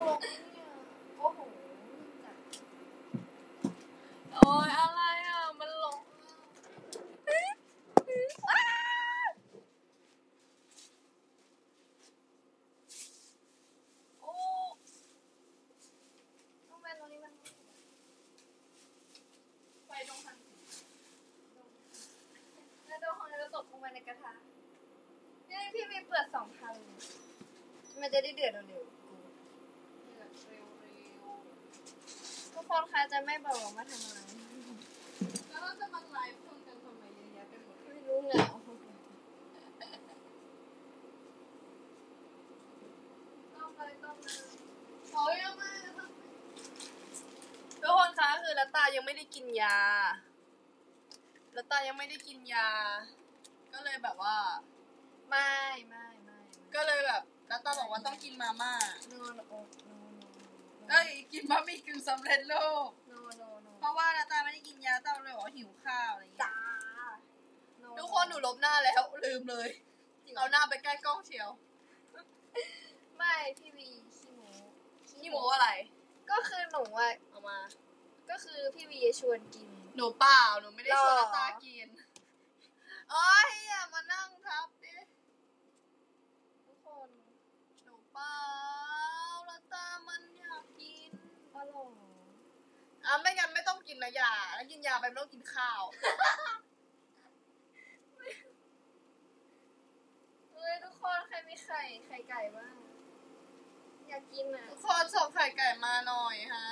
โอ้ยอะไรอะ มันหลงอะ โอ้ทำไมตรงนี้มันไฟตรงทางแล้วโดนของเราตกลงไปในกระทะนี่พี่มีเปลือกสองพันเลยมันจะได้เดือดเร็วเดือดเร็ว ๆ ทุกคนคะจะไม่บอกว่าทำอะไรแล้วเราจะมาไลฟ์คนกันทำไมเยอะแยะไปหมดไม่รู้เหงาต้องไปต้องมาโอ้ยยังไม่ทุกคนคะคือลัตตายังไม่ได้กินยาลัตตายังไม่ได้กินยา ก็เลยแบบว่า ไม่ไม่ไม่ก็เลยแบบลัตตาบอกว่าต้องกินมาม่านโนโนโน เอ้ยกินบะหมี่กึ่งสำเร็จรูป โนโนโนเพราะว่าลัตตาไม่ได้กินยาต้าเลยบอกว่าหิวข้าวอะไรอย่างเงี้ย จ้าทุกคนหนูลบหน้าแล้ว ลืมเลยเอาหน้าไปใกล้กล้องเชียวไม่พี่วีขี้โมนี่โมอะไร ก็คือหนูอะเอามา ก็คือพี่วีชวนกิน หนูเปล่า หนูไม่ได้ชวนหรอลัตตากินโอ้ยอย่ามานั่งทับดิทุกคน หนูเปล่า อะไม่งั้นไม่ต้องกินนะยาแล้วกินยาไปไม่ต้องกินข้าวเฮ้ยทุกคนใครมีไข่ไข่ไก่บ้างอยากกินอะทุกคนส่งไข่ไก่มาหน่อยฮะ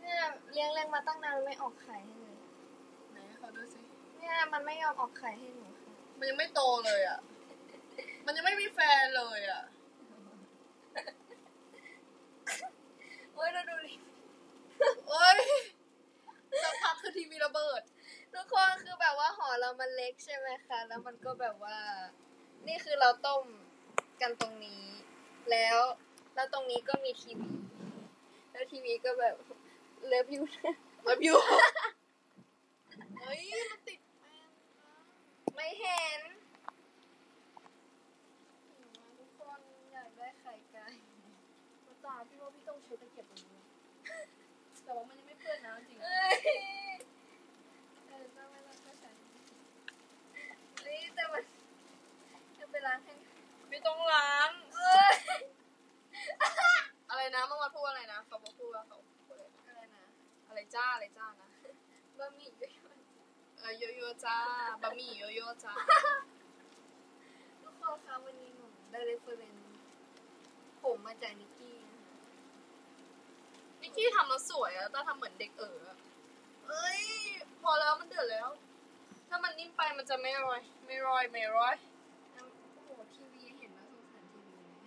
เนี่ยเลี้ยงเลี้ยงมาตั้งนานไม่ออกไข่ให้เลยไหนเขาดูสิเนี่ยมันไม่ยอมออกไข่ให้หนูค่ะมันยังไม่โตเลยอะ มันยังไม่มีแฟนเลยอะเฮ้ยเราดูดิ โอ้ยสักพักคือทีวีระเบิด ทุกคนคือแบบว่าหอเรามันเล็กใช่ไหมคะ แล้วมันก็แบบว่า นี่คือเราต้มกันตรงนี้ แล้วแล้วตรงนี้ก็มีทีวี แล้วทีวีก็แบบเลิฟยูมาบิวเฮ้ยมันติดแฟนนะไม่เห็นทุกคนอยากได้ไข่ไก่มาตาพี่ว่าพี่ต้องใช้ตะเกียบตรงนี้ แต่ว่ามันยังไม่เปื้อนน้ำจริง เอ้ยเออต้องไม่ต้องก็ใช้เฮ้ยแต่มันจะไปล้างให้ ไม่ต้องล้าง เอ้ย อะไรนะ เมื่อวานพูดอะไรนะเขาบอกพูดว่าเขาพูดอะไรนะอะไรนะอะไรจ้าอะไรจ้านะบะหมี่ด้วยเออโยโย่จ้าบะหมี่โยโย่จ้าทุกคนคะวันนี้หนูได้เรฟเฟอร์เรนผมมาจากนิกกี้นะคะนิกกี้ทำแล้วสวยอะแต่ทำเหมือนเด็กเอ๋ออะเอ้ย พอแล้วมันเดือดแล้ว ถ้ามันนิ่มไปมันจะไม่รอย ไม่รอยไม่รอย แล้วโอ้โหทีวีเห็นแล้วสงสารทีวีเลย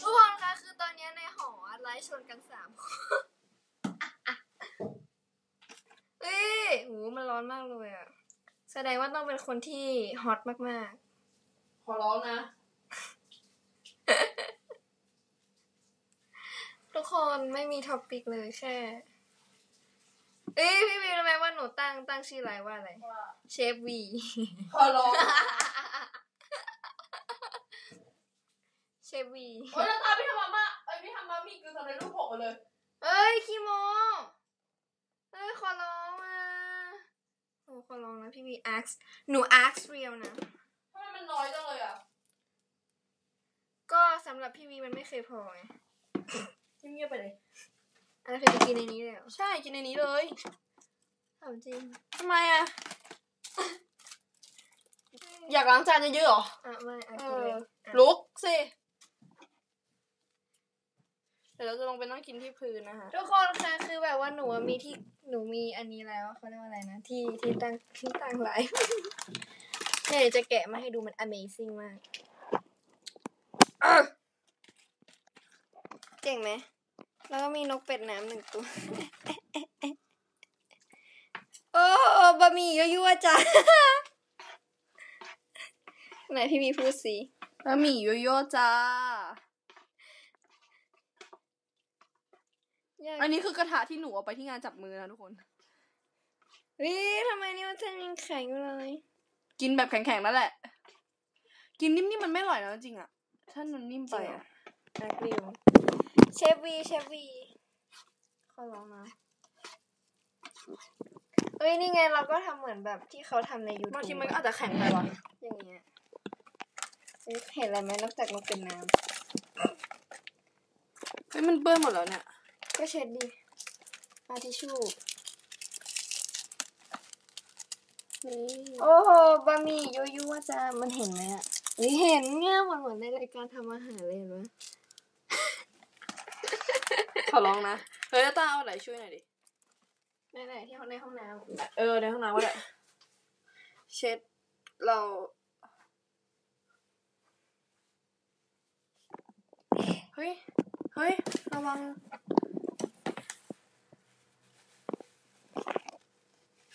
ทุกคนคะคือตอนนี้ในหอไลฟ์ชนกันสามคนเอ้ยโหมันร้อนมากเลยอะ แสดงว่าต้องเป็นคนที่ฮอตมากขอร้องนะๆทุกคนไม่มีท็อปปิกเลยแค่ เอ้ยพี่วีรู้ไหมว่าหนูตั้งตั้งชื่อไลน์ว่าอะไร ว่าเชฟวี ขอร้องเชฟวี โอ๊ยแล้วตาพี่ทำมาม่าเอ้ยพี่ทำมามี่คือทำในรูปผมมาเลย เอ้ยคีโมเอ้ยขอร้องอะโอ้ขอร้องนะ พี่วีอาร์คหนูอาร์คเรียลนะทำไมมันน้อยจังเลยอะ ก็สำหรับพี่วีมันไม่เคยพอไงเงียบๆไปเลยอันนั้นคือจะกินในนี้เลยเหรอใช่กินในนี้เลยถามจริงทำไมอะ อยากล้างจานเยอะๆเหรออะไม่อะเอกินเลยออะลุกสิเดี๋ยวเราจะลงไปนั่งกินที่พื้นนะคะ ทุกคนคะคือแบบว่าหนูอะมีที่ หนูมีอันนี้แล้วเขาเรียกว่าอะไรนะที่ที่ตั้งที่ตั้งไลฟ์เนี่ยเดี๋ยวจะแกะมาให้ดูมัน amazing มากเจ๋งไหมแล้วก็มีนกเป็ดน้ำหนึ่งตัว โอ้บะหมี่ยั่วจ้าไหนพี่มีพูดสิบะหมี่ยโย่จ้า อยากอันนี้คือกระทะที่หนูเอาไปที่งานจับมือนะทุกคนเฮ้ยทำไมนี่มันจะยังแข็งอยู่เลย กินแบบแข็งๆนั่นแหละ กินนิ่มๆมันไม่อร่อยนะจริงๆอะถ้ามันนิ่มไปอะแบ็ควิวเชฟวีเชฟวีขอร้องนะเอ้ยนี่ไงเราก็ทำเหมือนแบบที่เขาทำในยูทูบางบทีมันก็อาจจะแข็งไปว่ะอย่างเงี้ยเอ้ยเห็นอะไรไหมนอกจากนกเป็นน้เฮ้ยมันเปื้อนหมดแล้วเนี่ยำ ก็เช็ดดิอาทิชชู่นี่โอ้โหบะหมี่ยั่วยั่วจ้ามันเห็นไหมอะเฮ้ยเห็นเนี่ยมันเหมือนในรายการทำอาหารเลยเห็นไหมขอร้องนะเฮ้ยแล้วตาเอาไหนช่วยหน่อยดิในไหนที่เขาในห้องน้ำเออในห้องน้ำก็ได้เช็ดเราเฮ้ย เฮ้ย ระวัง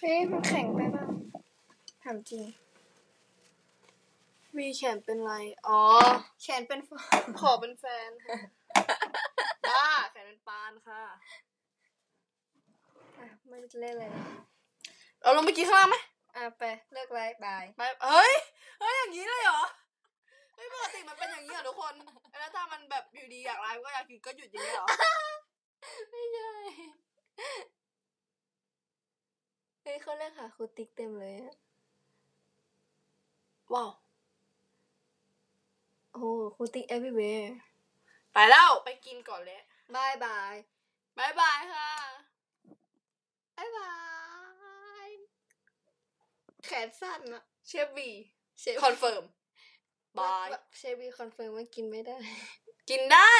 เฮ้ยมันแข็งไปบ้างถามจริง วีแขนเป็นไร อ๋อ แขนเป็นฟองขอเป็นแฟนค่ะบ้าแขนเป็นปานค่ะอะไม่เล่นเลยนะเราลงไปกินข้างล่างไหมอะไปเลิกไลฟ์บาย ไปเฮ้ย เฮ้ย อย่างนี้เลยเหรอ เฮ้ย ปกติมันเป็นอย่างนี้เหรอทุกคน แล้วถ้ามันแบบอยู่ดีอยากไลฟ์ก็อยากกินก็หยุดอย่างนี้เหรอ ไม่ใช่เฮ้ยเขาเรียกหาครูติ๊กเต็มเลยอะว้าวโอ้โหครูติ๊ก everywhere ไปแล้วไปกินก่อนเลยบายบายบายบายค่ะบายบายแขนสั้นอะเชฟวีเชฟคอนเฟิร์มบายเชฟบีคอนเฟิร์มว่ากินไม่ได้ กินได้